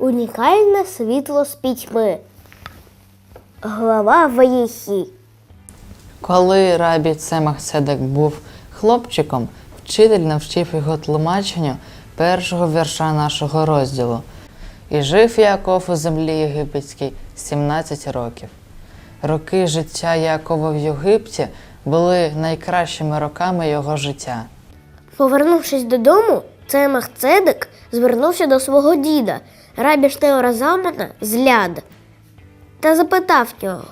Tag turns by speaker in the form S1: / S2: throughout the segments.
S1: Унікальне світло з пітьми. Глава Ваєхі.
S2: Коли рабі Цемах Седек був хлопчиком, вчитель навчив його тлумаченню першого вірша нашого розділу. І жив Яков у землі єгипетській 17 років. Роки життя Якова в Єгипті були найкращими роками його життя.
S1: Повернувшись додому, Цемах Цедек звернувся до свого діда, рабі Штеора Залмана з Ляд, та запитав нього,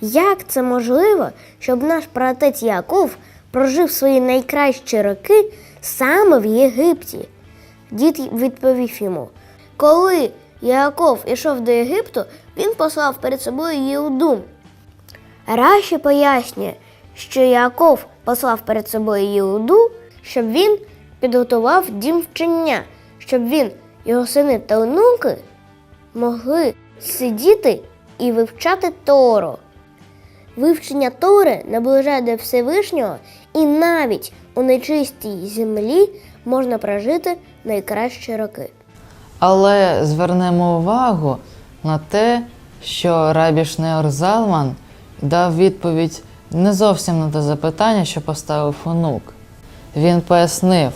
S1: як це можливо, щоб наш праотець Яков прожив свої найкращі роки саме в Єгипті? Дід відповів йому: коли Яков ішов до Єгипту, він послав перед собою Єуду, Раші пояснює, що Яков послав перед собою Єуду, щоб він підготував дім вчення, щоб він, його сини та онуки могли сидіти і вивчати Тору. Вивчення Тори наближає до Всевишнього, і навіть у нечистій землі можна прожити найкращі роки.
S2: Але звернемо увагу на те, що рабі Шнеор Залман дав відповідь не зовсім на те запитання, що поставив онук. Він пояснив,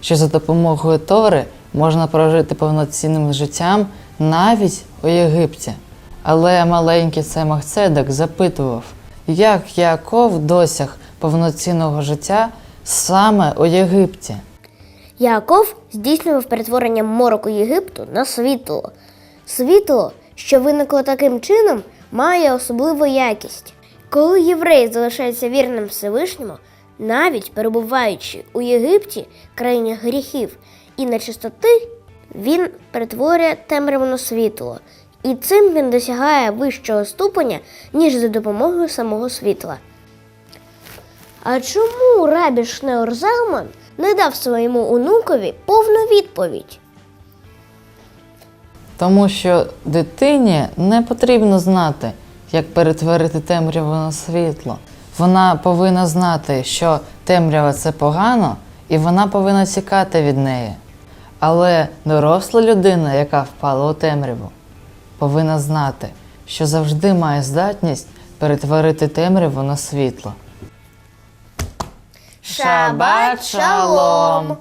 S2: що за допомогою Тори можна прожити повноцінним життям навіть у Єгипті. Але маленький Цемах Цедек запитував, як Яков досяг повноцінного життя саме у Єгипті.
S1: Яков здійснював перетворення мороку Єгипту на світло. Світло, що виникло таким чином, має особливу якість. Коли єврей залишається вірним Всевишньому, навіть перебуваючи у Єгипті, країні гріхів і нечистоти, він перетворює темряву світло, і цим він досягає вищого ступеня, ніж за допомогою самого світла. А чому рабі Шнеор Залман не дав своєму онукові повну відповідь?
S2: Тому що дитині не потрібно знати, як перетворити темряву на світло. Вона повинна знати, що темрява це погано, і вона повинна тікати від неї. Але доросла людина, яка впала у темряву, повинна знати, що завжди має здатність перетворити темряву на світло.
S1: Шабат шалом!